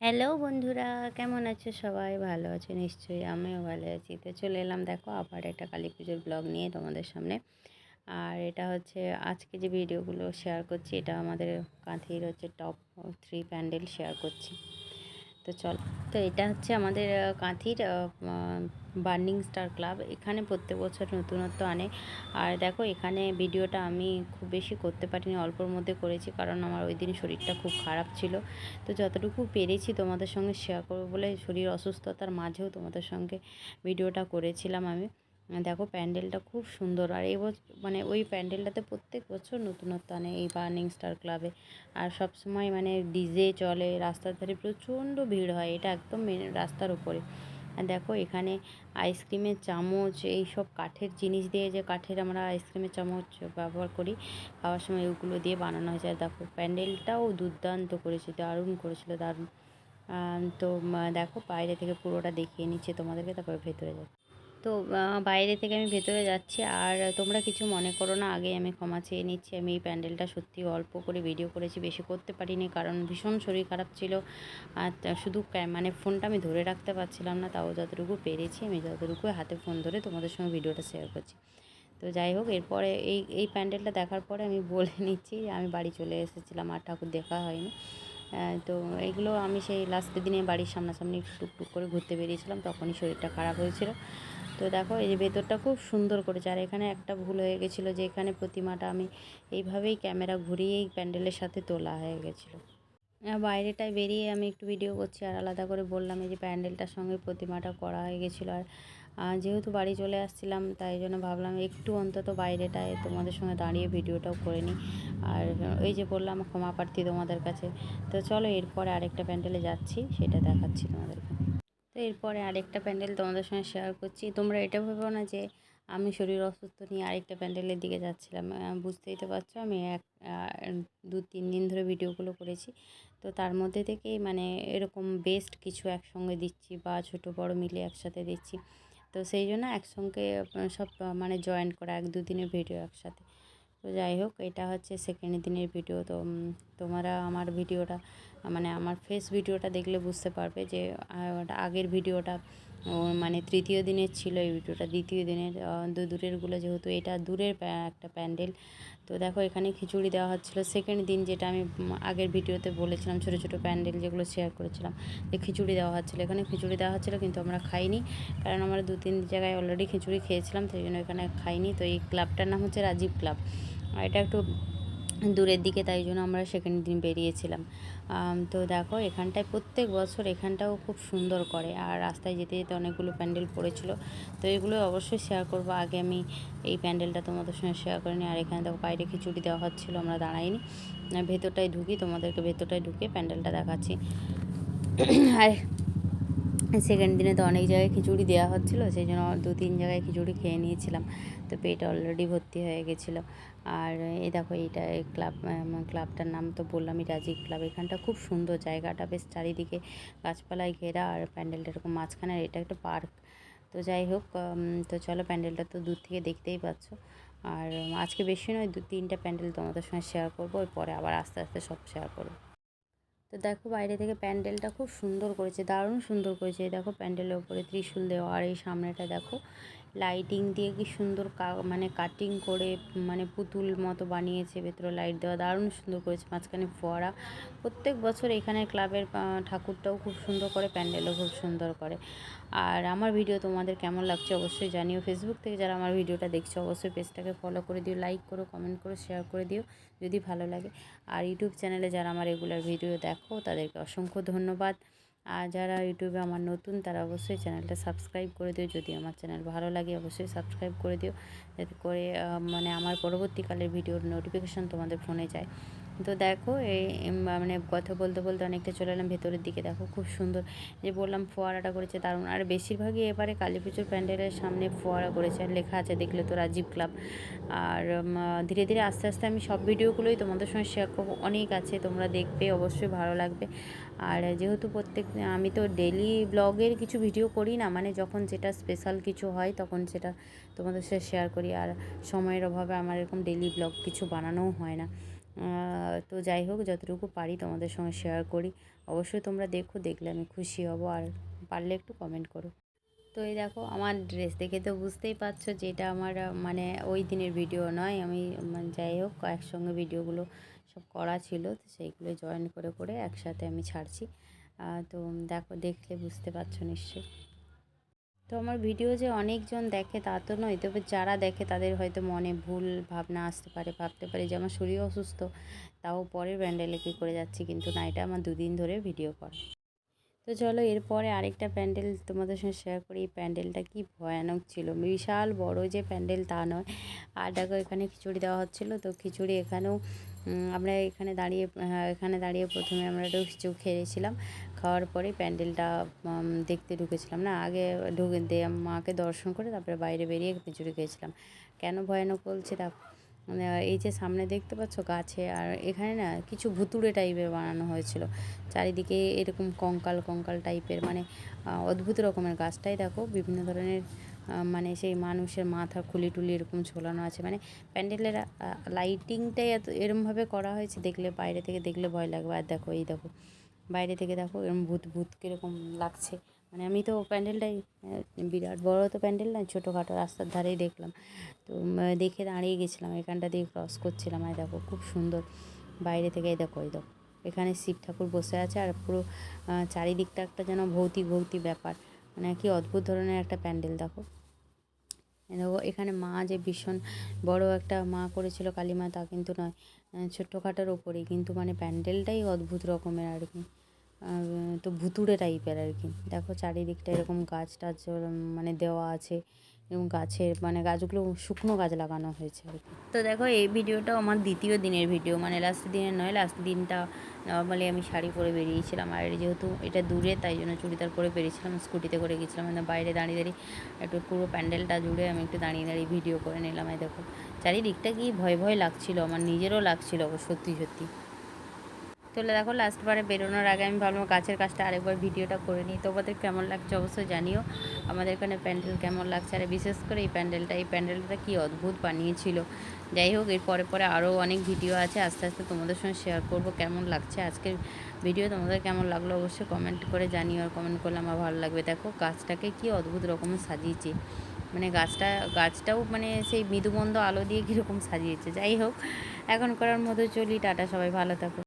Hello বন্ধুরা, কেমন আছো সবাই? ভালো আছো? নিশ্চয়ই আমিও ভালো আছি। তো চলে এলাম দেখো আবার একটা কালী পুজোর ব্লগ নিয়ে তোমাদের সামনে। আর এটা হচ্ছে আজকে যে ভিডিওগুলো শেয়ার করছি, এটা আমাদের কাঁথির হচ্ছে টপ থ্রি প্যান্ডেল শেয়ার করছি। তো চল। তো এটা হচ্ছে আমাদের কাঁথির বার্নিং স্টার ক্লাব। এখানে প্রত্যেক বছর নতুনত্ব আনে। আর দেখো, এখানে ভিডিওটা আমি খুব বেশি করতে পারিনি, অল্পর মধ্যে করেছি কারণ আমার ওই দিন শরীরটা খুব খারাপ ছিল। তো যতটুকু পেরেছি তোমাদের সঙ্গে শেয়ার করব বলে শরীর অসুস্থতার মাঝেও তোমাদের সঙ্গে ভিডিওটা করেছিলাম আমি। দেখো প্যান্ডেলটা খুব সুন্দর। আর এই মানে ওই প্যান্ডেলটাতে প্রত্যেক বছর নতুনত্ব আনে এই বার্নিং স্টার ক্লাবে। আর সব সময় মানে ডিজে চলে, রাস্তার ধারে প্রচণ্ড ভিড় হয়, এটা একদম মেন রাস্তার উপরে। আর দেখো এখানে আইসক্রিমের চামচ, এই সব কাঠের জিনিস দিয়ে যে কাঠের আমরা আইসক্রিমের চামচ ব্যবহার করি, খাওয়ার সময় ওগুলো দিয়ে বানানো হয়েছে। আর দেখো প্যান্ডেলটাও দুর্দান্ত করেছে, দারুণ করেছিল, দারুণ। তো দেখো বাইরে থেকে পুরোটা দেখিয়ে নিচ্ছে তোমাদেরকে, তারপরে ভেতরে যাচ্ছি। তো বাইরে থেকে আমি ভেতরে যাচ্ছি। আর তোমরা কিছু মনে করো না, আগে আমি ক্ষমা চেয়ে নিচ্ছি। আমি এই প্যান্ডেলটা সত্যি অল্প করে ভিডিও করেছি, বেশি করতে পারিনি। কারণ ভীষণ শরীর খারাপ ছিল। আর শুধু মানে ফোনটা আমি ধরে রাখতে পারছিলাম না, তাও যতটুকু পেরেছি, আমি যতটুকু হাতে ফোন ধরে তোমাদের সঙ্গে ভিডিওটা শেয়ার করছি। তো যাই হোক, এরপরে এই এই প্যান্ডেলটা দেখার পরে আমি বলে নিচ্ছি আমি বাড়ি চলে এসেছিলাম, আর ঠাকুর দেখা হয়নি। তো এগুলো আমি সেই লাস্টের দিনে বাড়ির সামনাসামনি টুকটুক করে ঘুরতে বেরিয়েছিলাম, তখনই শরীরটা খারাপ হয়েছিল। তো দেখো, এই যে ভেতরটা খুব সুন্দর করেছে। আর এখানে একটা ভুল হয়ে গেছিল যে এখানে প্রতিমাটা আমি এইভাবেই ক্যামেরা ঘুরিয়েই প্যান্ডেলের সাথে তোলা হয়ে গেছিল। বাইরেটায় বেরিয়ে আমি একটু ভিডিও করছি আর আলাদা করে বললাম এই যে প্যান্ডেলটার সঙ্গে প্রতিমাটা করা হয়ে গেছিল। আর যেহেতু বাড়ি চলে আসছিলাম, তাই জন্য ভাবলাম একটু অন্তত বাইরেটায় তোমাদের সঙ্গে দাঁড়িয়ে ভিডিওটাও করে নিই। আর ওই যে বললাম ক্ষমা প্রার্থী তোমাদের কাছে। তো চলো এরপরে আরেকটা প্যান্ডেলে যাচ্ছি, সেটা দেখাচ্ছি তোমাদেরকে। তো এরপরে আরেকটা প্যান্ডেল তোমাদের সঙ্গে শেয়ার করছি। তোমরা এটা ভেবো না যে আমি শরীর অসুস্থ নিয়ে আরেকটা প্যান্ডেলের দিকে যাচ্ছিলাম। বুঝতেই তো পারছ, আমি এক দু, তিন দিন ধরে ভিডিওগুলো করেছি। তো তার মধ্যে থেকেই মানে এরকম বেস্ট কিছু একসঙ্গে দিচ্ছি বা ছোট বড় মিলে একসাথে দিচ্ছি। তো সেই জন্য একসঙ্গে সব মানে জয়েন করা, এক দু দিনের ভিডিও একসাথে। তো যাই হোক, এটা হচ্ছে সেকেন্ড দিনের ভিডিও তো তোমরা আমার ভিডিওটা মানে আমার ফেস ভিডিওটা দেখলে বুঝতে পারবে যে আগের ভিডিওটা মানে তৃতীয় দিনের ছিল এই ভিডিওটা, দ্বিতীয় দিনের দু দূরেরগুলো যেহেতু এটা দূরের একটা প্যান্ডেল। তো দেখো এখানে খিচুড়ি দেওয়া হচ্ছিল। সেকেন্ড দিন যেটা আমি আগের ভিডিওতে বলেছিলাম, ছোটো ছোটো প্যান্ডেল যেগুলো শেয়ার করেছিলাম, যে খিচুড়ি দেওয়া হচ্ছিল। এখানে খিচুড়ি দেওয়া হচ্ছিল কিন্তু আমরা খাইনি, কারণ আমরা দু তিন জায়গায় অলরেডি খিচুড়ি খেয়েছিলাম, সেই জন্য এখানে খাইনি। তো এই ক্লাবটার নাম হচ্ছে রাজীব ক্লাব এটা একটু দূরের দিকে, তাই জন্য আমরা সেকেন্ড দিন বেরিয়েছিলাম। তো দেখো, এখানটায় প্রত্যেক বছর এখানটাও খুব সুন্দর করে। আর রাস্তায় যেতে যেতে অনেকগুলো প্যান্ডেল পড়েছিল। তো এগুলো অবশ্যই শেয়ার করব। আগে আমি এই প্যান্ডেলটা তোমাদের সঙ্গে শেয়ার করিনি আর এখানে দেখো, বাইরে খিচুড়ি দেওয়া হচ্ছিল, আমরা দাঁড়াইনি। ভেতরটায় ঢুকি, তোমাদেরকে ভেতরটায় ঢুকে প্যান্ডেলটা দেখাচ্ছি। আর সেকেন্ড দিনে তো অনেক জায়গায় খিচুড়ি দেওয়া হচ্ছিল, সেই জন্য দু তিন জায়গায় খিচুড়ি খেয়ে নিয়েছিলাম। তো পেট অলরেডি ভর্তি হয়ে গেছিল। আর এই দেখো, এইটা এই ক্লাব ক্লাবটার নাম তো বললামই, রাজীব ক্লাব এখানটা খুব সুন্দর জায়গাটা, বেশ চারিদিকে গাছপালায় ঘেরা আর প্যান্ডেলটা এরকম মাঝখানে এটা একটা পার্ক। তো যাই হোক তো চলো প্যান্ডেলটা তো দূর থেকে দেখতেই পাচ্ছ। আর আজকে বেশি নয় দু তিনটা প্যান্ডেল তোমাদের সঙ্গে শেয়ার করব পরে আবার আস্তে আস্তে সব শেয়ার করব। তো দেখো বাইরে থেকে প্যান্ডেলটা খুব সুন্দর করেছে, দারুণ সুন্দর করেছে। দেখো প্যান্ডেলের ওপরে ত্রিশূল দেওয়া আর এই সামনেটা দেখো। লাইটিং দিয়ে কি সুন্দর কা- মানে কাটিং করে মানে পুতুল মতো বানিয়েছে, ভেতরে লাইট দেওয়া, দারুণ সুন্দর করেছে, মাঝখানে ফোয়ারা। প্রত্যেক বছর এখানে ক্লাবের ঠাকুরটাও খুব সুন্দর করে, প্যান্ডেলও খুব সুন্দর করে। আর আমার ভিডিও তোমাদের কেমন লাগছে অবশ্যই জানিও। ফেসবুক থেকে যারা আমার ভিডিওটা দেখছ, অবশ্যই পেজটাকে ফলো করে দিও লাইক করো কমেন্ট করো শেয়ার করে দিও, যদি ভালো লাগে। আর ইউটিউব চ্যানেলে যারা আমার রেগুলার ভিডিও দেখো, তাদেরকে অসংখ্য ধন্যবাদ। আর যারা ইউটিউবে আমার নতুন, তারা অবশ্যই চ্যানেলটা সাবস্ক্রাইব করে দিও। যদি আমার চ্যানেল ভালো লাগে, অবশ্যই সাবস্ক্রাইব করে দিও। যাতে করে মানে আমার পরবর্তীকালের ভিডিওর নোটিফিকেশান তোমাদের ফোনে যায়। তো দেখো, এই মানে কথা বলতে বলতে অনেকটা চলে এলাম ভেতরের দিকে। দেখো খুব সুন্দর যে বললাম ফোয়ারাটা করেছে, দারুণ। আর বেশিরভাগই এবারে কালী পুজোর প্যান্ডেলের সামনে ফোয়ারা করেছে আর লেখা আছে, দেখলে তো রাজীব ক্লাব। আর ধীরে ধীরে আস্তে আস্তে আমি সব ভিডিওগুলোই তোমাদের সঙ্গে শেয়ার করব। অনেক আছে, তোমরা দেখবে, অবশ্যই ভালো লাগবে। আর যেহেতু প্রত্যেক, আমি তো ডেলি ব্লগের কিছু ভিডিও করি না মানে যখন যেটা স্পেশাল কিছু হয় তখন সেটা তোমাদের সাথে শেয়ার করি। আর সময়ের অভাবে আমার এরকম ডেলি ব্লগ কিছু বানানোও হয় না। তো যাই হোক, যতটুকু পারি তোমাদের সঙ্গে শেয়ার করি। অবশ্যই তোমরা দেখো, দেখলে আমি খুশি হব। আর পারলে একটু কমেন্ট করো। তো এই দেখো, আমার ড্রেস দেখে তো বুঝতেই পারছ যে এটা আমার মানে ওই দিনের ভিডিও নয়। আমি মানে যাই হোক, একসঙ্গে ভিডিওগুলো সব করা ছিল। তো সেইগুলো জয়েন করে করে একসাথে আমি ছাড়ছি। তো দেখো, দেখলে বুঝতে পারছ নিশ্চয়ই। তো আমার ভিডিও যে অনেকজন দেখে তা তো নয় তবে যারা দেখে তাদের হয়তো মনে ভুল ভাবনা আসতে পারে ভাবতে পারে যে আমার শরীর অসুস্থ তাও পরের ব্যান্ডেলে কী করে যাচ্ছি কিন্তু না এটা আমার দুদিন ধরে ভিডিও করা। তো চলো এরপরে আরেকটা প্যান্ডেল তোমাদের সঙ্গে শেয়ার করি এই প্যান্ডেলটা কি ভয়ানক ছিল বিশাল বড় যে প্যান্ডেল তা নয়। আর দেখো এখানে খিচুড়ি দেওয়া হচ্ছিল তো খিচুড়ি এখানেও আমরা এখানে দাঁড়িয়ে হ্যাঁ, এখানে দাঁড়িয়ে প্রথমে আমরা একটু খিচুড়ি খেয়েছিলাম। খাওয়ার পরে প্যান্ডেলটা দেখতে ঢুকেছিলাম না, আগে ঢুকে দিয়ে মাকে দর্শন করে তারপরে বাইরে বেরিয়ে খিচুড়ি খেয়েছিলাম। কেন ভয়ানক বলছি তা মানে এই যে সামনে দেখতে পাচ্ছ গাছে, আর এখানে না কিছু ভুতুড়ে টাইপের বানানো হয়েছিল। চারিদিকে এরকম কঙ্কাল কঙ্কাল টাইপের মানে অদ্ভুত রকমের গাছটাই দেখো, বিভিন্ন ধরনের মানে সেই মানুষের মাথা খুলি টুলি এরকম ঝোলানো আছে। মানে প্যান্ডেলের লাইটিংটাই এত এরমভাবে করা হয়েছে, দেখলে বাইরে থেকে দেখলে ভয় লাগবে। আর দেখো, এই দেখো বাইরে থেকে দেখো এরকম ভূত ভূত কীরকম লাগছে। মানে আমি তো প্যান্ডেলটাই বিরাট বড় তো প্যান্ডেল না, ছোটোখাটো রাস্তার ধারেই দেখলাম। তো দেখে দাঁড়িয়ে গেছিলাম, এখানটা দিয়ে ক্রস করছিলাম। আর দেখো, খুব সুন্দর। বাইরে থেকে দেখো, এই দেখো, এখানে শিব ঠাকুর বসে আছে আর পুরো চারিদিকটা একটা যেন ভৌতিক ভৌতিক ব্যাপার। মানে কি অদ্ভুত ধরনের একটা প্যান্ডেল, দেখো। দেখো, এখানে মা যে ভীষণ বড় একটা মা করেছিল কালী মা তা কিন্তু নয় ছোট্টখাটোর ওপরেই। কিন্তু মানে প্যান্ডেলটাই অদ্ভুত রকমের আর কি। তো ভুতুড়ে টাইপের আর কি। দেখো চারিদিকটা এরকম গাছ টাছ মানে দেওয়া আছে। এবং গাছের মানে গাছগুলো শুকনো গাছ লাগানো হয়েছে আর কি। তো দেখো এই ভিডিওটাও আমার দ্বিতীয় দিনের ভিডিও। মানে লাস্ট দিনের নয় লাস্ট দিনটা নর্মালি আমি শাড়ি পরে বেরিয়েছিলাম। আর যেহেতু এটা দূরে, তাই জন্য চুড়িদার পরে বেরিয়েছিলাম, স্কুটিতে করে গেছিলাম। মানে বাইরে দাঁড়িয়ে দাঁড়িয়ে একটু পুরো প্যান্ডেলটা জুড়ে আমি একটু দাঁড়িয়ে দাঁড়িয়ে ভিডিও করে নিলাম। এই দেখো, চারিদিকটা কি ভয় ভয় লাগছিল। আমার নিজেরও লাগছিল সত্যি সত্যি। তোলে দেখো লাস্টবারে বেরোনোর আগে আমি ভাবলাম গাছের কাজটা আরেকবার ভিডিওটা করে নিই। তোমাদের কেমন লাগছে অবশ্যই জানিও। আমাদের এখানে প্যান্ডেল কেমন লাগছে? আর বিশেষ করে এই প্যান্ডেলটা এই প্যান্ডেলটা কি অদ্ভুত বানিয়েছিল। যাই হোক এর পরে পরে আরও অনেক ভিডিও আছে, আস্তে আস্তে তোমাদের সঙ্গে শেয়ার করব কেমন লাগছে আজকের ভিডিও তোমাদের কেমন লাগল অবশ্যই কমেন্ট করে জানিও আর কমেন্ট করলে আমার ভালো লাগবে। দেখো, গাছটাকে কি অদ্ভুত রকমের সাজিয়েছে। মানে গাছটা, গাছটাও মানে সেই মৃদুমন্দ আলো দিয়ে কীরকম সাজিয়েছে। যাই হোক, এখন করার মতো চলি। টাটা সবাই, ভালো থাকো।